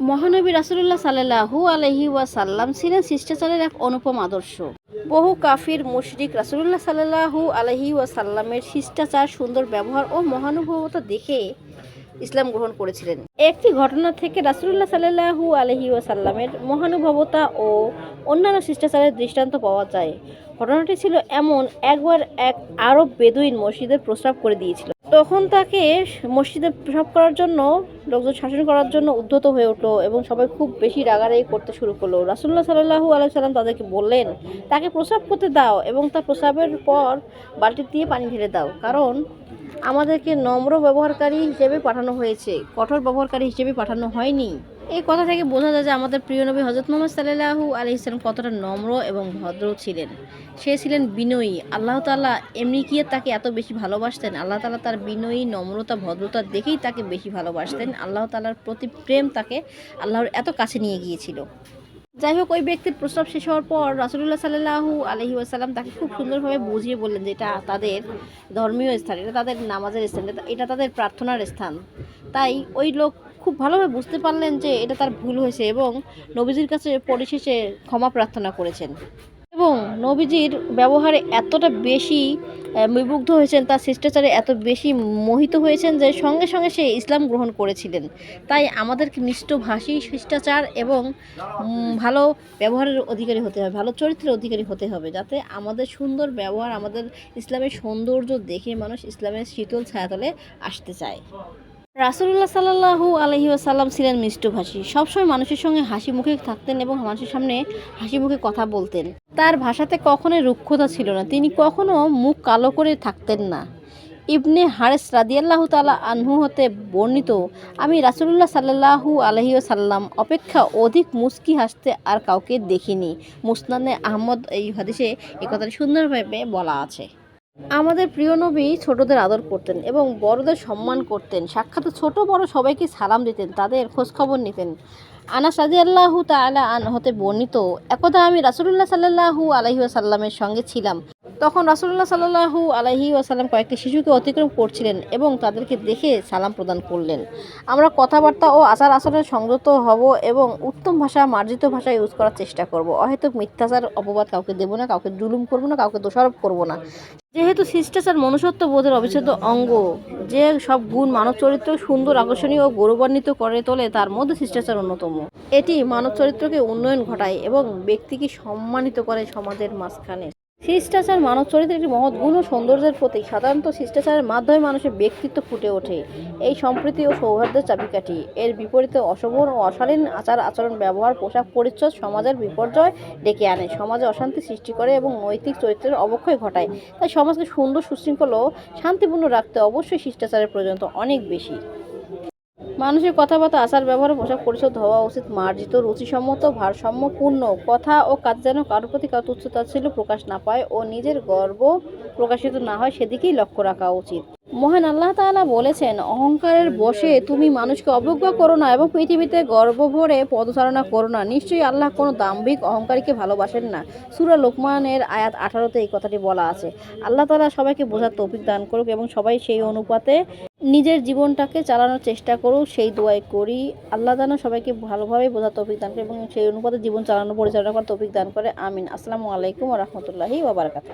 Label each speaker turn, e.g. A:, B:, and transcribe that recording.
A: মহানবী রাসুল্লাহ সাল্লাহু আলহি ওয়াসাল্লাম ছিলেন শিষ্টাচারের এক অনুপম আদর্শ। বহু কাফির, মুশরিক রাসুল্লাহ সাল্লাহু আলহি ওয়াসাল্লামের শিষ্টাচার, সুন্দর ব্যবহার ও মহানুভবতা দেখে ইসলাম গ্রহণ করেছিলেন। একটি ঘটনা থেকে রাসুল্লাহ সাল্লাহু আলহি ওয়াসাল্লামের মহানুভবতা ও অন্যান্য শিষ্টাচারের দৃষ্টান্ত পাওয়া যায়। ঘটনাটি ছিল এমন, একবার এক আরব বেদুইন মসজিদের প্রস্রাব করে দিয়েছিল। তখন তাকে মসজিদে প্রসাব করার জন্য লোকজন শাসন করার জন্য উদ্ধত হয়ে উঠল এবং সবাই খুব বেশি রাগারাগি করতে শুরু করল। রাসুল্লাহ সাল্লাহু আলাইসাল্লাম তাদেরকে বললেন, তাকে প্রসাব করতে দাও এবং তার প্রসাবের পর বালতি দিয়ে পানি ঢেলে দাও। কারণ আমাদেরকে নম্র ব্যবহারকারী হিসেবে পাঠানো হয়েছে। কঠোর ব্যবহারকারী হিসেবে পাঠানো হয়নি। এই কথা থেকে বোঝা যায় যে আমাদের প্রিয় নবী হজরত মোহাম্মদ সাল্লাহু আলহিসাম কতটা নম্র এবং ভদ্র ছিলেন। সে ছিলেন বিনয়ী। আল্লাহ তাল্লাহ এমনি কি তাকে এত বেশি ভালোবাসতেন? আল্লাহ তালা তার বিনয়ী, নম্রতা, ভদ্রতা দেখেই তাকে বেশি ভালোবাসতেন। আল্লাহ তালার প্রতি প্রেম তাকে আল্লাহর এত কাছে নিয়ে গিয়েছিল। যাই হোক ওই ব্যক্তির প্রস্তাব শেষ হওয়ার পর রাসুলুল্লাহ সাল্লাহু আলহি আসাল্লাম তাকে খুব সুন্দরভাবে বুঝিয়ে বললেন যে এটা তাদের ধর্মীয় স্থান, এটা তাদের নামাজের স্থান এটা তাদের প্রার্থনার স্থান। তাই ওই লোক খুব ভালোভাবে বুঝতে পারলেন যে এটা তার ভুল হয়েছে এবং নবীজির কাছে পরিশেষে ক্ষমা প্রার্থনা করেছেন। এবং নবীজির ব্যবহারে এতটা বেশি বিমুগ্ধ হয়েছেন, তার শিষ্টাচারে এত বেশি মোহিত হয়েছেন যে সঙ্গে সঙ্গে সে ইসলাম গ্রহণ করেছিলেন। তাই আমাদেরকে মিষ্টভাষী শিষ্টাচার এবং ভালো ব্যবহারের অধিকারী হতে হবে, ভালো চরিত্রের অধিকারী হতে হবে, যাতে আমাদের সুন্দর ব্যবহার, আমাদের ইসলামের সৌন্দর্য দেখে মানুষ ইসলামের শীতল ছায়াতলে আসতে চায়। রাসুল্লাহ সাল্লাহু আলহি আসাল্লাম ছিলেন মিষ্টভাষী। সবসময় মানুষের সঙ্গে হাসি মুখে থাকতেন এবং মানুষের সামনে হাসি মুখে কথা বলতেন। তার ভাষাতে কখনোই রুক্ষতা ছিল না। তিনি কখনো মুখ কালো করে থাকতেন না। ইবনে হারেস রাদিয়াল্লাহ তালা আনহু হতে বর্ণিত, আমি রাসুলুল্লাহ সাল্লাহু আলহি সাল্লাম অপেক্ষা অধিক মুস্কি হাসতে আর কাউকে দেখিনি। মুসনানে আহমদ এই হাদিসে কথাটি সুন্দরভাবে বলা আছে। আমাদের প্রিয় নবী ছোটদের আদর করতেন এবং বড়দের সম্মান করতেন। সাক্ষাৎ ছোট বড় সবাইকে সালাম দিতেন, তাদের খোঁজখবর নিতেন। আনাস আল্লাহ তালা আন হতে বর্ণিত, একদা আমি রাসুলুল্লাহ সাল্লাহু আলহিহাসাল্লামের সঙ্গে ছিলাম। তখন রাসুল্লাহ সাল্লাহু আলহি আসাল্লাম কয়েকটি শিশুকে অতিক্রম করছিলেন এবং তাদেরকে দেখে সালাম প্রদান করলেন। আমরা কথাবার্তা ও আচার আচরণে সংযত হব এবং উত্তম ভাষা, মার্জিত ভাষা ইউজ করার চেষ্টা করব। অহেতুক মিথ্যাচার, অপবাদ কাউকে দেবো না, কাউকে জুলুম করব না, কাউকে দোষারোপ করব না। যেহেতু শিষ্টাচার মনুষ্যত্ব বোধের অবিচ্ছেদ্য অঙ্গ, যে সব গুণ মানব চরিত্র সুন্দর, আকর্ষণীয় ও গৌরবান্বিত করে তোলে, তার মধ্যে শিষ্টাচার অন্যতম। এটি মানব চরিত্রকে উন্নয়ন ঘটায় এবং ব্যক্তিকে সম্মানিত করে সমাজের মাঝখানে শিষ্টাচার, মানব চরিত্রের একটি মহৎ গুণ ও সৌন্দর্যের প্রতীক। সাধারণত শিষ্টাচারের মাধ্যমে মানুষের ব্যক্তিত্ব ফুটে ওঠে। এই সম্প্রীতি ও সৌহার্দ্যের চাবিকাঠি। এর বিপরীতে অশোভন ও অশালীন আচার আচরণ, ব্যবহার, পোশাক পরিচ্ছদ, সমাজের বিপর্যয় ডেকে আনে। সমাজে অশান্তি সৃষ্টি করে এবং নৈতিক চরিত্রের অবক্ষয় ঘটায়। তাই সমাজকে সুন্দর, সুশৃঙ্খল ও শান্তিপূর্ণ রাখতে অবশ্যই শিষ্টাচারের প্রয়োজন অনেক বেশি। মানুষের কথাবার্তা, আচার ব্যবহার পোশাক পরিশোধ হওয়া উচিত। মার্জিত, রুচিসম্মত, ভারসাম্যপূর্ণ কথা ও কাজ যেন কারোর প্রতি কারও তুচ্ছ তাচ্ছিল্য প্রকাশ না পায় ও নিজের গর্ব প্রকাশিত না হয় সেদিকেই লক্ষ্য রাখা উচিত। মহান আল্লাহ তাআলা বলেছেন, অহংকারের বশে তুমি মানুষকে অবজ্ঞা করো না এবং পৃথিবীতে গর্ব ভরে পদচারণা করো না। নিশ্চয়ই আল্লাহ কোনো দাম্ভিক অহংকারীকে ভালোবাসেন না। সুরা লোকমানের আয়াত আঠারোতে এই কথাটি বলা আছে। আল্লাহ তাআলা সবাইকে বোঝার তৌফিক দান করুক এবং সবাই সেই অনুপাতে নিজের জীবনটাকে চালানোর চেষ্টা করো, সেই দোয়াই করি। আল্লাহ যেন সবাইকে ভালোভাবে বোঝা তৌফিক দান করে এবং সেই অনুপাতে জীবন চালানো পরিচালনা করার তৌফিক দান করে। আমিন। আসসালামু আলাইকুম রহমতুল্লাহি ওবরাকাতুহ